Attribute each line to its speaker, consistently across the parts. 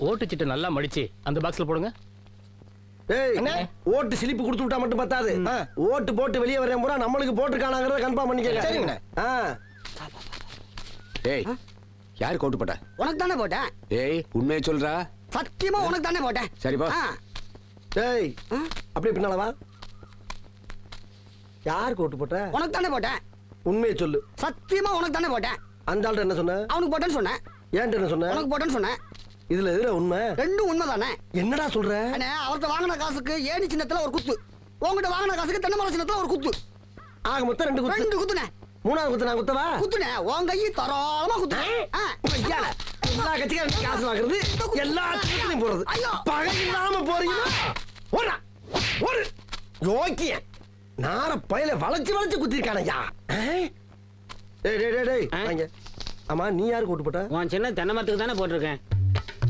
Speaker 1: ஓட்டுச்சிட்டு நல்லா மடிச்சு அந்த பாக்ஸ்ல போடுங்க.
Speaker 2: ஏய்
Speaker 1: என்ன?
Speaker 2: ஓட்டு சிலிப்பு கொடுத்து விட்டா மட்டும் பத்தாது.
Speaker 3: ஆ.
Speaker 2: ஓட்டு போட்டு வெளியே வரேன் பூரா நம்மளுக்கு போட்டுருக்கானாங்கிறத கன்ஃபார்ம் பண்ணிக்கங்க.
Speaker 3: சரிங்கண்ணே.
Speaker 4: ஏய் யார் கோட்டு போட்ட?
Speaker 3: உனக்கு தானே போட்டேன்.
Speaker 4: ஏய் உண்மையை சொல்றா.
Speaker 3: சத்தியமா உனக்கு தானே போட்டேன்
Speaker 4: சரிப்பா
Speaker 3: ஆ,
Speaker 2: அப்படியே பின்னால வா. யாருக்கு ஓட்டு போட்ட?
Speaker 3: உனக்கு தானே போட்டேன்.
Speaker 2: உண்மையை சொல்லு.
Speaker 3: சத்தியமா உனக்கு தானே போட்டேன்.
Speaker 2: அந்த ஆள்கிட்ட என்ன சொன்ன?
Speaker 3: அவனுக்கு போட்டேன்னு சொன்னேன்.
Speaker 2: ஏன்ட்ட என்ன சொன்ன?
Speaker 3: உனக்கு போட்டேன்னு சொன்னேன்.
Speaker 2: இதுல எதுல உண்மை?
Speaker 3: ரெண்டும் உண்மை தானே
Speaker 2: என்னடா சொல்ற?
Speaker 3: அண்ணே அவர்கிட்ட வாங்கின காசுக்கு ஏணி சின்னத்துல ஒரு குத்து. உங்ககிட்ட வாங்கின காசுக்கு தென்னை மரம் சின்னத்துல ஒரு குத்து.
Speaker 2: ஆக மொத்தம் ரெண்டு குத்து.
Speaker 3: ரெண்டு குத்துனே
Speaker 2: மூணாவது குத்து நான் குத்தவா?
Speaker 3: குத்துனே உன் கையை தரோளமா குத்துனே
Speaker 2: எல்லா கட்சிக்காரும் காசு வாங்குறது எல்லா கட்சியும் போறது.
Speaker 3: ஐயோ.
Speaker 2: பகை இல்லாம போறீங்களா? ஓடா. ஒரு யோக்கிய நார பயில வளைச்சு வளைச்சு குத்திருக்கானய்யா. ஆ? டேய் டேய் டேய் ஆமா நீ யாருக்கு ஓட்டு போட்ட?
Speaker 5: உன் சின்ன தென்னை மரத்துக்கு தானே போட்டிருக்கேன்.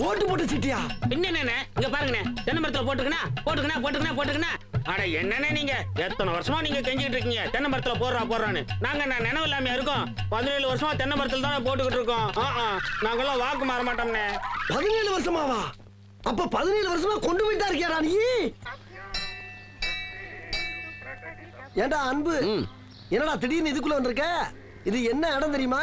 Speaker 2: ஓட்டு போட்டு சிட்டியா?
Speaker 5: பின்ன என்னண்ணே இங்க பாருங்கண்ணே. தென்னை மரத்துல போட்டுக்கணா போட்டுக்கணா போட்டுக்கணா போட்டுக்கணா. அட என்னண்ணே நீங்க? எத்தனை வருஷமா நீங்க கெஞ்சிட்டு இருக்கீங்க? தென்னை மரத்துல போடுறா போடுறான்னு. நாங்க நான் நினைவு இல்லாம இருக்கோம்? பதினேழு வருஷமா தென்னை மரத்துல தானே போட்டுக்கிட்டு இருக்கோம். ஆ, ஆ, நாங்கெல்லாம் வாக்கு மாற மாட்டோம்ண்ணே.
Speaker 2: பதினேழு வருஷமாவா? அப்ப பதினேழு வருஷமா கொண்டு போயிட்டா இருக்கியாடா நீ? ஏண்டா அன்பு? என்னடா திடீர்னு இதுக்குள்ள வந்திருக்க? இது என்ன இடம் தெரியுமா?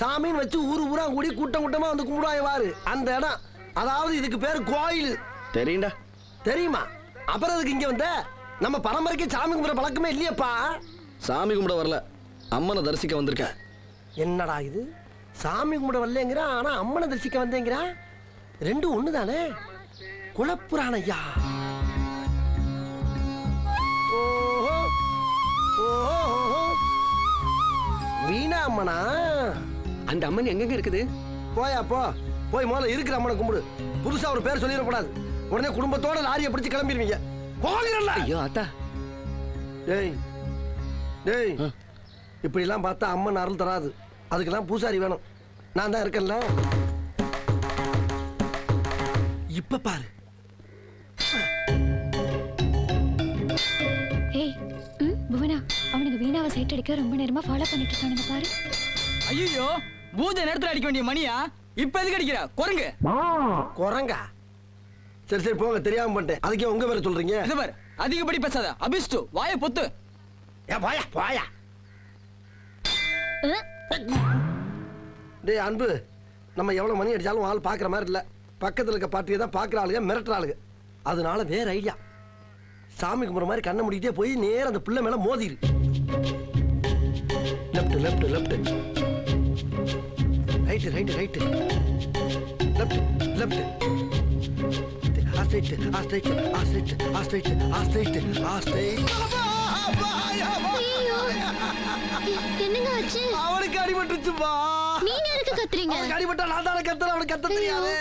Speaker 2: சாமின்னு வச்சு ஊரு ஊரா கூடி கூட்டம் கூட்டமா வந்து கும்பிடுவாங்க வாரு அந்த இடம். அதாவது இதுக்கு பேரு கோயில்.
Speaker 6: தெரியும்டா.
Speaker 2: தெரியுமா? அப்புறம் அதுக்கு இங்க வந்த? நம்ம பரம்பரைக்கு சாமி கும்பிட பழக்கமே இல்லையப்பா.
Speaker 6: சாமி கும்பிட வரல. அம்மனை தரிசிக்க வந்திருக்கேன்.
Speaker 2: என்னடா இது? சாமி கும்பிட வரலங்கிறான் ஆனா அம்மனை தரிசிக்க வந்தேங்கிறான் ரெண்டும் ஒண்ணு தானே குலப்புராண ஐயா. வீணா அம்மனா?
Speaker 4: அந்த அம்மன் எங்கெங்க இருக்குது?
Speaker 2: போயா போ. போய் முதல்ல இருக்கிற அம்மனை கும்பிடு. புதுசா ஒரு பேர் சொல்லிடக்கூடாது. உடனே குடும்பத்தோட லாரியை பிடிச்சு கிளம்பிடுவீங்க. போகிறல்ல.
Speaker 6: ஐயோ அத்தா.
Speaker 2: டேய் டேய். இப்படி எல்லாம் பார்த்தா அம்மன் அருள் தராது. அதுக்கெல்லாம் பூசாரி வேணும். நான் தான் இருக்கேன்ல. இப்ப பாரு.
Speaker 7: ஏய் ம் புவனா அவனுக்கு வீணாவை சைட் அடிக்க ரொம்ப நேரமா ஃபாலோ பண்ணிட்டு இருக்கானுங்க பாரு.
Speaker 8: ஐயோ பூஜை நேரத்துல அடிக்க வேண்டிய மணியா? இப்ப எதுக்கு அடிக்கிற? குரங்கு.
Speaker 2: குரங்கா? சரி சரி போங்க. தெரியாம பண்ணிட்டேன். அதுக்கே உங்க பேரை சொல்றீங்க?
Speaker 8: இது பாரு அதிகப்படி பேசாத. அபிஷ்டு வாயை பொத்து.
Speaker 2: ஏ போயா போயா டேய் அன்பு நம்ம எவ்வளவு மணி அடிச்சாலும் ஆள் பாக்குற மாதிரி இல்ல. பக்கத்துல இருக்க பாட்டியை தான் பாக்குற ஆளுங்க மிரட்டுற ஆளுங்க. அதனால வேற ஐடியா. சாமி கும்பிட்ற மாதிரி கண்ணை முடிக்கிட்டே போய் நேரா அந்த பிள்ளை மேல மோதிரு. Left left left. Right right right left left. ஆ ஸ்ட்ரைட் ஆ ஸ்ட்ரைட் ஆ ஸ்ட்ரைட் ஆ ஸ்ட்ரைட் ஆ ஸ்ட்ரைட் ஆ ஸ்ட்ரைட்
Speaker 7: என்னங்க ஆச்சு?
Speaker 2: அவனுக்கு அடிபட்டுச்சுப்பா
Speaker 7: நீங்க எதுக்கு கத்துறீங்க?
Speaker 2: அவனுக்கு அடிபட்டா நான் தானே கத்துறேன் அவனுக்கு கத்த தெரியாது.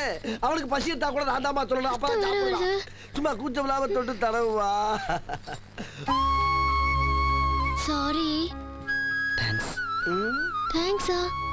Speaker 2: அவனுக்கு பசி எடுத்தா கூட நான் தாமா சொல்லணும். அப்பா சாப்பிடலாம். சும்மா கூச்சம் இல்லாம தொட்டு தடவுவா.
Speaker 7: சாரி
Speaker 2: ம்,
Speaker 7: தேங்க்ஸா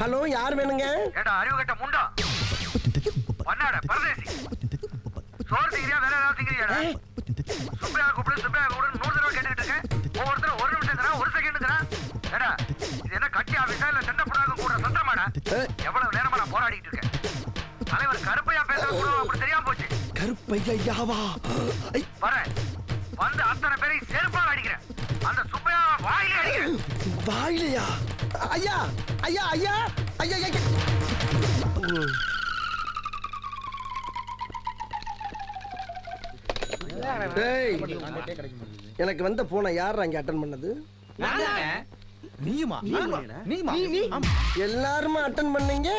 Speaker 2: ஹலோ யார் வேணுங்க?
Speaker 9: ஏடா அறிவு கட்ட முண்டா? பண்ணாட பரதேசி. சோறு திங்கிறியா வேற ஏதாவது திங்கிறியாடா? சுப்பையா கூப்பிடு சுப்பையா கூப்பிடு நூறு தடவை கேட்டுக்கிட்டு இருக்கேன். ஒவ்வொருத்தரும் ஒரு நிமிஷம் ஒரு செகண்ட் ஏடா இது என்ன கட்டி ஆபீஸா இல்ல சண்டை போடாத கூட சண்டமாடா எவ்வளவு நேரமா நான் போராடிட்டு இருக்கேன். தலைவர் கருப்பையா பேசுறது கூட அப்படி தெரியாம போச்சு.
Speaker 2: கருப்பையாவா ஐ,
Speaker 9: வரேன் வந்து அத்தனை பேரையும் செருப்பால் அடிக்கிறேன். அந்த சுப்பையா வாயிலே அடிக்கிறேன்.
Speaker 2: வாயிலையா? ஐயா ஐயா ஐயா ஐயா ஐயா. எனக்கு வந்த போனை யார் அங்க அட்டன் பண்ணது?
Speaker 1: நீயுமா? நீயுமா?
Speaker 2: எல்லாருமே அட்டன் பண்ணீங்க?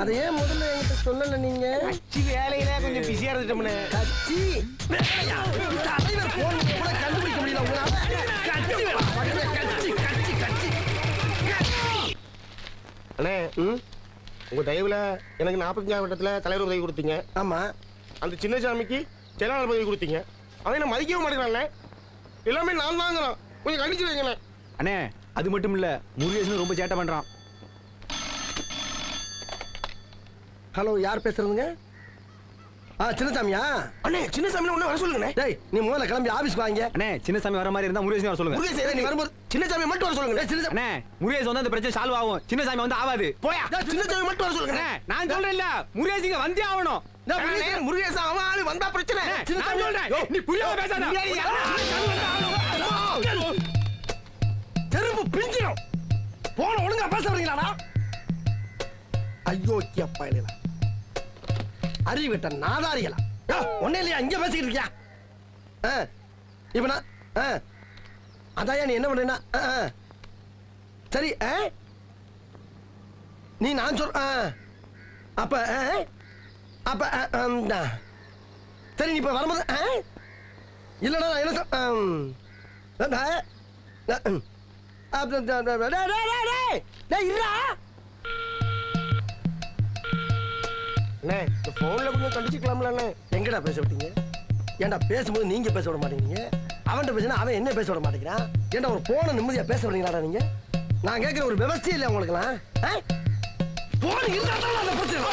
Speaker 2: அதை ஏன் முதல்ல என்கிட்ட சொல்லல நீங்க?
Speaker 3: வேலையில கொஞ்சம் பிஸியா இருந்துட்டோம்னு.
Speaker 2: கட்சி? வேலையா? தலைவர் போன் கூட கண்டுபிடிக்க முடியல உங்களால கட்சி
Speaker 10: அண்ணே
Speaker 2: ம்?
Speaker 10: உங்க தயவுல எனக்கு நாற்பத்தஞ்சாம் வட்டத்துல தலைவர் உதவி கொடுத்தீங்க.
Speaker 2: ஆமா.
Speaker 10: அந்த சின்னசாமிக்கு செயலாளர் பதவி கொடுத்தீங்க. அவன் என்ன மதிக்கவே மாட்டேங்கிறான்ல எல்லாமே நான் தாங்கிறான். கொஞ்சம் கண்டிச்சு வைங்களேன்
Speaker 1: அண்ணே அது மட்டும் இல்ல முருகேசன் ரொம்ப சேட்டை பண்றான்.
Speaker 2: ஹலோ யார் பேசுறதுங்க? ஆ சின்னசாமியா?
Speaker 10: அண்ணே சின்னசாமி ஒண்ணு வர சொல்லுங்கண்ணே.
Speaker 2: டேய் நீ முதல்ல கிளம்பி ஆபீஸ்க்கு வாங்க.
Speaker 1: அண்ணே சின்னசாமி வர மாதிரி இருந்தா முருகேசன் வர சொல்லுங்க.
Speaker 10: ஏய், நீ வரும்போது சின்னசாமி மட்டும் வர சொல்லுங்க.
Speaker 2: சின்னசாமி
Speaker 1: அண்ணே முருகேசன் வந்து பிரச்சனை சால்வ் ஆகும். சின்னசாமி வந்து போயா.
Speaker 10: டேய், சின்னசாமி மட்டும் வர சொல்லுங்க.
Speaker 1: அண்ணே நான் சொல்றேன்ல. முருகேசிங்க வந்தே ஆகணும்.
Speaker 2: முருகேசன்
Speaker 10: அவன் ஆளு வந்தா பிரச்சனை.
Speaker 1: நான் சொல்றேன். நீ புரியாம பேசாத.
Speaker 2: செருப்பு பிஞ்சிடும் போன ஒழுங்கா பேச வரீங்களாடா ஐயோ இல்லையா அறிவிட்ட நாதாரிகளா ஒன்னே இல்லையா இங்க பேசிக்கிட்டு இருக்கியா ஆ, இப்ப நான் ஆ, அதாயா நீ என்ன பண்ண சரி ஆ? நீ நான் சொல் ஆ. அப்ப ஆ? அப்ப ஆ, ஆ. சரி நீ இப்ப வரும்போது ஆ? இல்லடா நான் என்ன சொல் டே, டே, இருடா.
Speaker 10: அண்ணே இந்த போன்ல கொஞ்சம் கண்டிச்சுக்கலாம்ல
Speaker 2: எங்கடா பேச விட்டீங்க? ஏன்டா பேசும்போது நீங்க பேச விட மாட்டேங்கிறீங்க? அவன்கிட்ட பேசினா அவன் என்ன பேச விட மாட்டேங்கிறான்? ஏன்டா ஒரு போன நிம்மதியா பேச விடுறீங்களாடா நீங்க? நான் கேட்கிற ஒரு விவசாயம் இல்லை உங்களுக்குலாம் போன் இருந்தா தான் அந்த பிரச்சனை.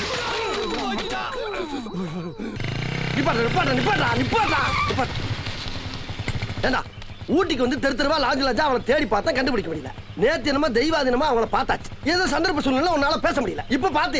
Speaker 2: நிப்பாட்டா நிப்பாட்டா நிப்பாட்டா நிப்பாட்டா நிப்பாட்டா. ஏண்டா ஊட்டிக்கு வந்து தெரு தெருவா லாஞ்சு லாஜா அவனை தேடி பார்த்தா கண்டுபிடிக்க முடியல. நேத்தினமா என்னமோ தெய்வாதீனமா அவனை பார்த்தாச்சு. ஏதோ சந்தர்ப்ப சூழ்நிலை உன்னால பேச முடியல. இப்ப பார்த்து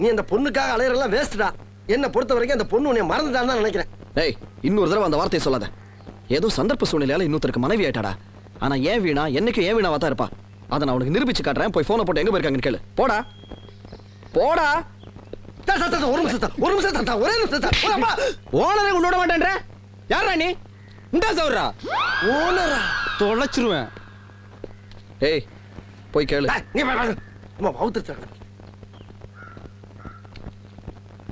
Speaker 2: நீ அந்த பொண்ணுக்காக அலையறெல்லாம் வேஸ்ட்டா என்ன பொறுத்த வரைக்கும் அந்த பொண்ணு உன்னை மறந்துட்டான்னு தான் நினைக்கிறேன்.
Speaker 6: டேய் இன்னொரு தடவை அந்த வார்த்தையை சொல்லாத. ஏதோ சந்தர்ப்ப சூழ்நிலையால இன்னொருத்தருக்கு மனைவி ஆயிட்டாடா. ஆனா ஏன் வீணா என்னைக்கும் ஏன் வீணாவா தான் இருப்பா? அதை நான் உனக்கு நிரூபிச்சு காட்டுறேன். போய் போனை போட்டு எங்க போயிருக்காங்கன்னு கேளு. போடா. போடா.
Speaker 2: ஒரு நிமிஷம் ஒரு நிமிஷம் ஒரே நிமிஷம்.
Speaker 4: ஓனரை உன்னோட மாட்டேன்ற. யாரா நீ? உண்டா சௌரா
Speaker 2: ஓனரா?
Speaker 1: தொலைச்சிருவேன்.
Speaker 6: ஏய் போய் கேளு.
Speaker 2: நீ. அம்மா, அவுத்துருச்சாங்க. டேய்,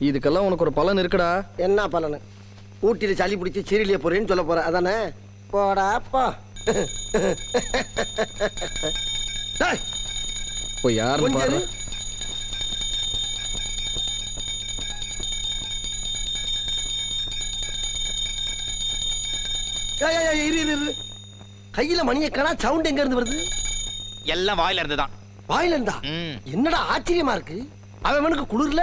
Speaker 6: இதுக்கெல்லாம் உனக்கு ஒரு பலன் இருக்குடா.
Speaker 2: என்ன பலனு? ஊட்டியில் சளி பிடிச்சி சிறிலிய போறேன்னு சொல்ல போற அதானே? போடா போ.
Speaker 6: பாரு.
Speaker 2: கையில மணியை காணா சவுண்ட் எங்க இருந்து வருது?
Speaker 5: எல்லாம் வாயில இருந்து தான்
Speaker 2: வாயில இருந்தா?
Speaker 5: ம்.
Speaker 2: என்னடா ஆச்சரியமா இருக்கு? அவனுக்கு குளிர்ல?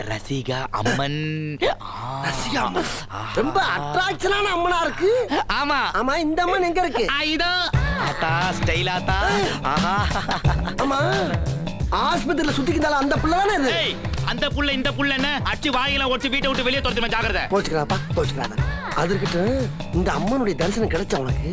Speaker 5: ரசிகா அம்மன். ஆ.
Speaker 2: ரசிகா அம்மன். ரொம்ப அட்ராக்ஷனான அம்மனா இருக்கு
Speaker 5: ஆமா.
Speaker 2: ஆமா இந்த அம்மன் எங்க இருக்கு?
Speaker 5: ஆ, இதோ ஆத்தா ஸ்டைல் ஆத்தா. ஆஹா.
Speaker 2: ஆமா. ஆஸ்பத்திரியில சுத்திக்கிட்டால அந்த பிள்ளை தானே இது?
Speaker 5: ஏய் அந்த புள்ள இந்த புள்ள என்ன? அடிச்சு வாயில ஒடிச்சு வீட்டை விட்டு வெளியே துரத்துமா ஜாக்கிரதை.
Speaker 2: போச்சுக்கிறாப்பா போச்சுக்கிறாடா அதற்கிட்ட இந்த அம்மனுடைய தரிசனம் கிடைச்சா உனக்கு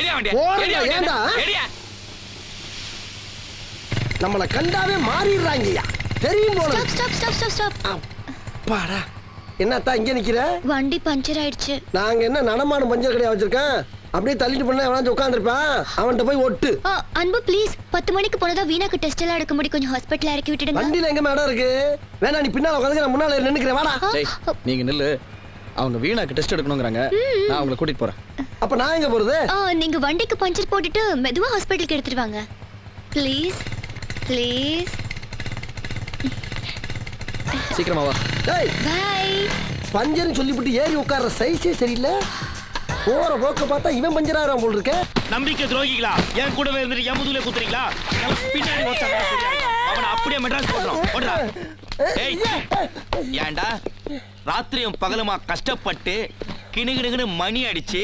Speaker 2: ஏன்டா?
Speaker 8: எடியா
Speaker 2: நம்மளை கண்டாவே மாறிடுறாங்கய்யா. தெரியும் போல
Speaker 7: stop stop stop stop stop
Speaker 2: அப்பாடா. என்னத்தா இங்க நிக்கிற?
Speaker 7: வண்டி பஞ்சர் ஆயிடுச்சு.
Speaker 2: நாங்க என்ன நடமாடும் பஞ்சர் கடையா வச்சிருக்கேன்? அப்படியே தள்ளிட்டு பண்ண எவனாச்சும் உட்காந்துருப்பான் அவன்கிட்ட போய் ஒட்டு.
Speaker 7: அன்பு ப்ளீஸ் பத்து மணிக்கு போனதா வீணாக்கு டெஸ்ட் எல்லாம் எடுக்க முடியும் கொஞ்சம் ஹாஸ்பிட்டல் இறக்கி விட்டுடுங்க.
Speaker 2: வண்டியில எங்க மேடம் இருக்கு? வேணா நீ பின்னால உட்காந்து நான் முன்னால நின்னுக்கிறேன் வாடா.
Speaker 6: டேய் நீங்க நில்லு. அவங்க வீணாக்கு டெஸ்ட் எடுக்கணுங்கிறாங்க. நான் அவங்கள கூட்டிட்டு போறேன்.
Speaker 2: அப்ப நான் எங்க போறது?
Speaker 7: ஆ, நீங்க வண்டிக்கு பஞ்சர் போட்டுட்டு மெதுவா ஹாஸ்பிட்டலுக்கு எடுத்துட்டு வாங்க. ப்ளீஸ் ப்ளீஸ்
Speaker 6: சீக்கிரமா வா.
Speaker 2: டேய்
Speaker 7: பை
Speaker 2: பஞ்சர்னு சொல்லிவிட்டு ஏறி உட்கார்ற சைஸே சரியில்லை. போற போக்க பார்த்தா இவன் பஞ்சராகிறான் போல் இருக்க.
Speaker 5: நம்பிக்கை துரோகிகளா? என் கூடவே இருந்துட்டு என் முதுகுல குத்துறீங்களா? பின்னாடி அவனை அப்படியே மெட்ராஸ் போடுறோம் ஓடுறா. ஏய் ஏன்டா? ராத்திரியும் பகலுமா கஷ்டப்பட்டு கிணுகிணுகினு மணி அடிச்சு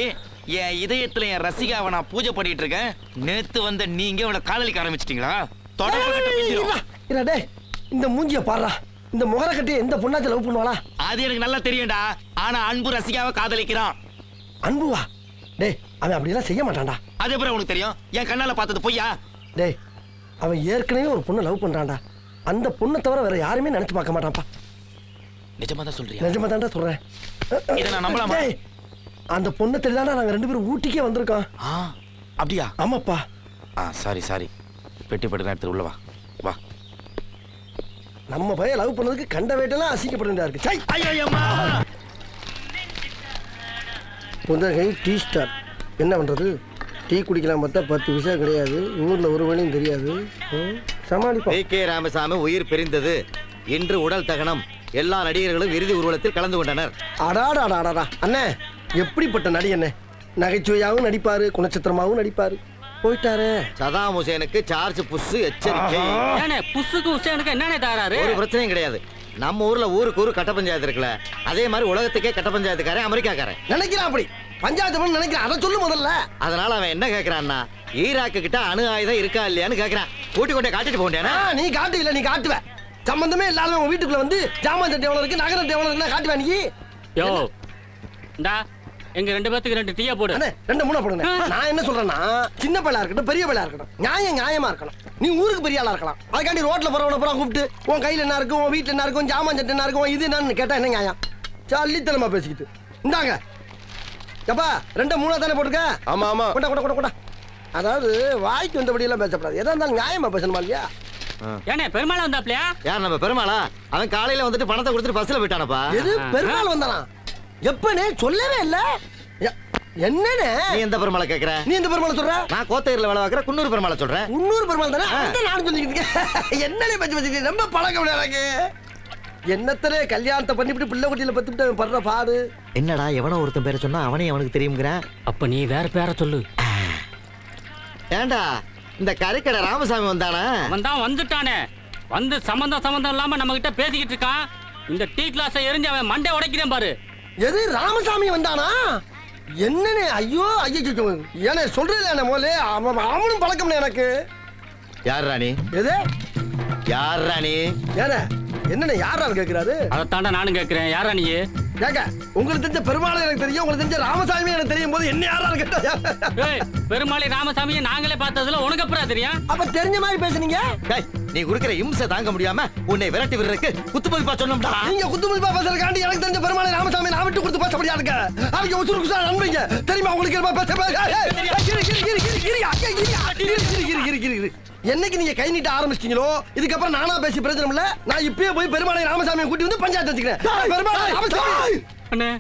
Speaker 5: என் இதயத்துல என் ரசிகாவை நான் பூஜை பண்ணிட்டு இருக்கேன். நேத்து வந்த நீங்க அவளை காதலிக்க ஆரம்பிச்சிட்டீங்களா? தொடர்பு
Speaker 2: இந்த மூஞ்சிய பாடுறா இந்த முகர கட்டி எந்த பொண்ணாச்சும் லவ் பண்ணுவாளா?
Speaker 5: அது எனக்கு நல்லா தெரியும்டா. ஆனா அன்பு ரசிகாவை காதலிக்கிறான்.
Speaker 2: அன்புவா? டேய் அவன் அப்படியெல்லாம் செய்ய மாட்டான்டா.
Speaker 5: அது எப்படி உனக்கு தெரியும்? என் கண்ணால பார்த்தது பொய்யா?
Speaker 2: டேய் அவன் ஏற்கனவே ஒரு பொண்ணை லவ் பண்றான்டா. அந்த பொண்ணை தவிர வேற யாருமே நினைச்சு பார்க்க மாட்டான்ப்பா.
Speaker 5: நிஜமா தான் சொல்றியா?
Speaker 2: நிஜமா தான்டா சொல்றேன்.
Speaker 5: இதை நான் நம்பலாமா?
Speaker 2: டேய், அந்த பொண்ணை தெரியாதா நாங்க ரெண்டு பேரும் ஊட்டிக்கே வந்திருக்கோம்.
Speaker 5: ஆ அப்படியா?
Speaker 2: ஆமாப்பா.
Speaker 5: ஆ சாரி சாரி. பெட்டி பட்டு நேரத்தில் உள்ள வா. வா.
Speaker 2: நம்ம பையன் லவ் பண்ணதுக்கு கண்ட வேட்டெல்லாம் அசிங்கப்பட வேண்டியதா இருக்கு. சை
Speaker 5: ஐயோ அம்மா!
Speaker 2: Pudhagai tea star. என்ன பண்றது? டீ குடிக்கலாம் பார்த்தா பத்து விஷயம் கிடையாது. ஊர்ல ஒரு வழியும் தெரியாது சமாளிப்போம்.
Speaker 11: கே ராமசாமி உயிர் பிரிந்தது. இன்று உடல் தகனம். எல்லா நடிகர்களும் இறுதி ஊர்வலத்தில் கலந்து கொண்டனர்.
Speaker 2: அடாடாடாடாடா. அண்ணே எப்படிப்பட்ட நடி அண்ணே? நகைச்சுவையாகவும் நடிப்பாரு குணச்சித்திரமாகவும் நடிப்பாரு. போயிட்டாரே.
Speaker 11: சதாம் ஹுசேனுக்கு சார்ஜ் புஷ் எச்சரிக்கை.
Speaker 12: ஏனே புஸ்ஸுக்கு உஷனுக்கு என்னனே தாராரு?
Speaker 11: ஒரு பிரச்சனையும் கிடையாது. நம்ம ஊர்ல ஊருக்கு ஊரு கட்ட பஞ்சாயத்து இருக்குல்ல. அதே மாதிரி உலகத்துக்கே கட்ட பஞ்சாயத்துக்காரன் அமெரிக்காக்காரன்.
Speaker 2: நினைக்கிறான் அப்படி. பஞ்சாயத்து நினைக்கிறான். அதை சொல்லு முதல்ல.
Speaker 11: அதனால அவன் என்ன கேக்குறான்னா ஈராக்கு கிட்ட அணு ஆயுதம் இருக்கா இல்லையான்னு கேக்குறான். கூட்டி கொண்டே காட்டிட்டு போண்டேனா
Speaker 2: நீ காட்டு இல்ல நீ காட்டுவ. சம்பந்தமே இல்லாத உன் வீட்டுக்குள்ள வந்து ஜாமான் தட்டு எவ்வளவு இருக்கு நகரம் எவ்வளவு இருக்குன்னா காட்டுவ நீ.
Speaker 12: யோ இந்தா எங்க ரெண்டு பேத்துக்கு ரெண்டு டீயா போடு.
Speaker 2: அண்ணே ரெண்டு மூணா போடுங்க. நான் என்ன சொல்றேன்னா சின்ன பிள்ளையா இருக்கட்டும் பெரிய பிள்ளையா இருக்கட்டும் நியாயம் நியாயமா இருக்கணும். நீ ஊருக்கு பெரிய ஆளா இருக்கலாம். அதுக்காண்டி ரோட்ல போறவன பூரா கூப்பிட்டு உன் கையில என்ன இருக்கு உன் வீட்டுல என்ன இருக்கும் ஜாமான் சட்டு என்ன இருக்கும் இது என்னன்னு கேட்டா என்ன நியாயம்? சல்லித்தனமா பேசிக்கிட்டு. இந்தாங்க எப்பா ரெண்டு மூணா தானே போட்டுக்க
Speaker 10: ஆமா ஆமா.
Speaker 2: கொண்டா கொண்டா கொண்டா கொண்டா. அதாவது வாய்க்கு வந்தபடி எல்லாம் பேசக்கூடாது எதா இருந்தாலும் நியாயமா பேசணுமா இல்லையா?
Speaker 12: ஏனே பெருமாள் வந்தாப்லையா?
Speaker 11: யார் நம்ம பெருமாளா? அவன் காலையில வந்துட்டு பணத்தை கொடுத்துட்டு பஸ்ல போயிட்டானப்பா.
Speaker 2: எது? பெருமாள் வந்தானா? எப்பனே சொல்லவே இல்ல. எ- என்னண்ணே
Speaker 11: நீ எந்த பெருமாளை கேக்குற?
Speaker 2: நீ இந்த பெருமாள் சொல்ற?
Speaker 11: நான் கோத்தகிரில வேலை பார்க்குற குன்னூர் பெருமாளை சொல்றேன்.
Speaker 2: முன்னூறு பெருமாள் தானே? நானும் சொல்லிக்கிட்டு இருக்கேன் என்னனே பச்சு பச்சு ரொம்ப பழக்கம் எனக்கு. என்னத்தனே கல்யாணத்தை பண்ணிவிட்டு பிள்ளை குட்டியில பத்துட்டு அவன் படுற பாடு?
Speaker 11: என்னடா எவனோ ஒருத்தன் பேரை சொன்னா அவனே அவனுக்கு தெரியுங்கிறேன்
Speaker 12: அப்ப நீ வேற பேரை சொல்லு.
Speaker 11: ஏண்டா இந்த கறிக்கடை ராமசாமி வந்தானா?
Speaker 12: அவன் தான் வந்துட்டானே. வந்து சம்பந்தம் சம்பந்தம் இல்லாம நம்ம கிட்ட பேசிக்கிட்டு இருக்கான். இந்த டீ கிளாஸை எரிஞ்சு அவன் மண்டை உடைக்கிறேன் பாரு.
Speaker 2: எது ராமசாமி வந்தானா? என்னனே ஐயோ ஐயோ ஏனே சொல்றேன் என்ன மோலே? அவன் அவனும் பழக்கம்னே எனக்கு.
Speaker 11: யார் ராணி
Speaker 2: எது?
Speaker 11: யார் ராணி
Speaker 2: ஏனே என்னண்ணே யாரான்னு கேட்கிறாரு
Speaker 12: அதைத்தாண்டா நானும் கேட்கிறேன் யாரா நீ?
Speaker 2: ஏங்க உங்களுக்கு தெரிஞ்ச பெருமாள் எனக்கு தெரியும் உங்களுக்கு தெரிஞ்ச ராமசாமி எனக்கு தெரியும் போது என்ன யாரான்னு கேட்டா
Speaker 12: பெருமாளை ராமசாமியை நாங்களே பார்த்ததுல உனக்கு அப்புறம் தெரியும்?
Speaker 2: அப்ப தெரிஞ்ச மாதிரி பேசுனீங்க?
Speaker 11: டேய், நீ குடுக்கிற இம்சை தாங்க முடியாம உன்னை விரட்டி விடுறதுக்கு குத்து மதிப்பா சொன்னோம்டா.
Speaker 2: நீங்க குத்து மதிப்பா பேசுறதுக்காண்டி எனக்கு தெரிஞ்ச பெருமாளை ராமசாமி நான் விட்டு கொடுத்து பேச முடியாதுங்க. அவங்க உசுறு குசா நண்பீங்க தெரியுமா உங்களுக்கு என்ன பேச. என்னைக்கு நீங்க கை நீட்ட ஆரம்பிச்சிட்டீங்களோ இதுக்கப்புறம் நானா பேசி பிரச்சனை இல்ல. நான் இப்பயே போய் பெருமாளை ராமசாமியை கூட்டி வந்து பஞ்சாயத்து வச்சுக்கிறேன். பெருமாளை ராமசாமி
Speaker 12: அண்ணே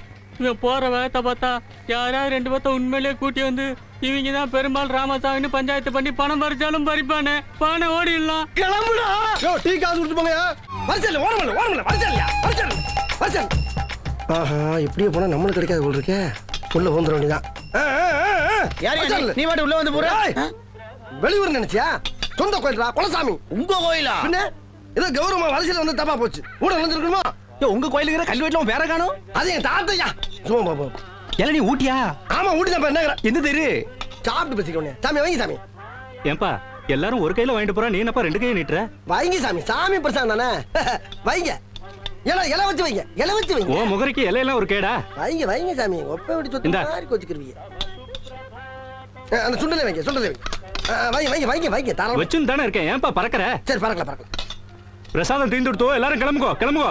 Speaker 12: இவன் போற வேகத்தை பார்த்தா யாராவது ரெண்டு பேர்த்த உண்மையிலேயே கூட்டி வந்து இவங்க தான் பெருமாள் ராமசாமின்னு பஞ்சாயத்து பண்ணி பணம் பறிச்சாலும் பறிப்பானே. பானை ஓடிடலாம்.
Speaker 2: கிளம்புடா. டீ காசு கொடுத்து போங்க வரிசல் ஓரமல்ல ஓரமல்ல வரிசல் வரிசல் வரிசல் ஆஹா இப்படியே போனா நம்மளுக்கு கிடைக்காது போல் இருக்கே. உள்ள வந்துட வேண்டியதான்
Speaker 10: நீ மட்டும் உள்ள வந்து போற
Speaker 2: வெளியூர் நினைச்சியா? சொந்த கோயில்டா குலசாமி.
Speaker 10: உங்க கோயிலா?
Speaker 2: பின்ன? ஏதோ கௌரவமா வரிசையில் வந்து தப்பா போச்சு. கூட நினைச்சிருக்கணுமா
Speaker 4: உங்க கோயிலுக்கு கல்வி வீட்டுல வேற காணும்.
Speaker 2: அது என் தாத்தையா சும்மா பாப்போம்
Speaker 4: எல்லாம் நீ ஊட்டியா?
Speaker 2: ஆமா ஊட்டி தான் என்ன
Speaker 4: எந்த தெரு?
Speaker 2: சாப்பிட்டு பேசிக்கோனே சாமி வைங்க சாமி.
Speaker 4: ஏன்பா எல்லாரும் ஒரு கையில வாங்கிட்டு போறா நீ என்னப்பா ரெண்டு கையை நீட்டுற?
Speaker 2: வைங்க சாமி. சாமி பிரசாதம் தானே? வைங்க. இலை இலை வச்சு வைங்க. இலை வச்சு வைங்க.
Speaker 4: ஓ முகரைக்கு இலையெல்லாம் ஒரு கேடா.
Speaker 2: வைங்க வைங்க சாமி. ஒப்ப விட்டு சொத்து. மாதிரி அந்த சுண்டலை வைங்க சுண்டலை வைங்க. வைங்க வைங்க வைங்க வைங்க தரம்
Speaker 4: வச்சுன்னு தானே இருக்கேன். ஏன்பா பறக்கற?
Speaker 2: சரி பறக்கலாம் பறக்கலாம்
Speaker 4: பிரசாதம் தீர்ந்து கொடுத்தோ எல்லாரும் கிளம்புகோ கிளம்புகோ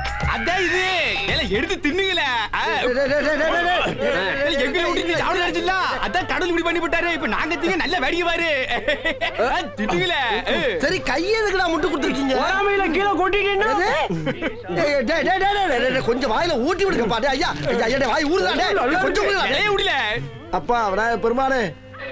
Speaker 1: அதான் இது ஏல எடுத்து தின்னுங்களே விட்டு சாப்பிட நினைச்சிடல அதான் கடவுள் இப்படி பண்ணி விட்டாரு இப்ப நாங்க திங்க நல்ல வேடிக்கை பாரு தின்னுங்களே.
Speaker 2: சரி கையை எதுக்குடா முட்டு கொடுத்துருக்கீங்க
Speaker 10: பொறாமையில கீழே கொட்டிட்டீங்கன்னா
Speaker 2: டேய், டேய், டேய், டேய், டேய், டேய், டேய், கொஞ்சம் வாயில ஊட்டி விடுங்கப்பா டேய், ஐயா ஐயா, வாய் ஊறுதா டேய், கொஞ்சம்
Speaker 1: விடல
Speaker 2: அப்பா விநாயகர் பெருமானே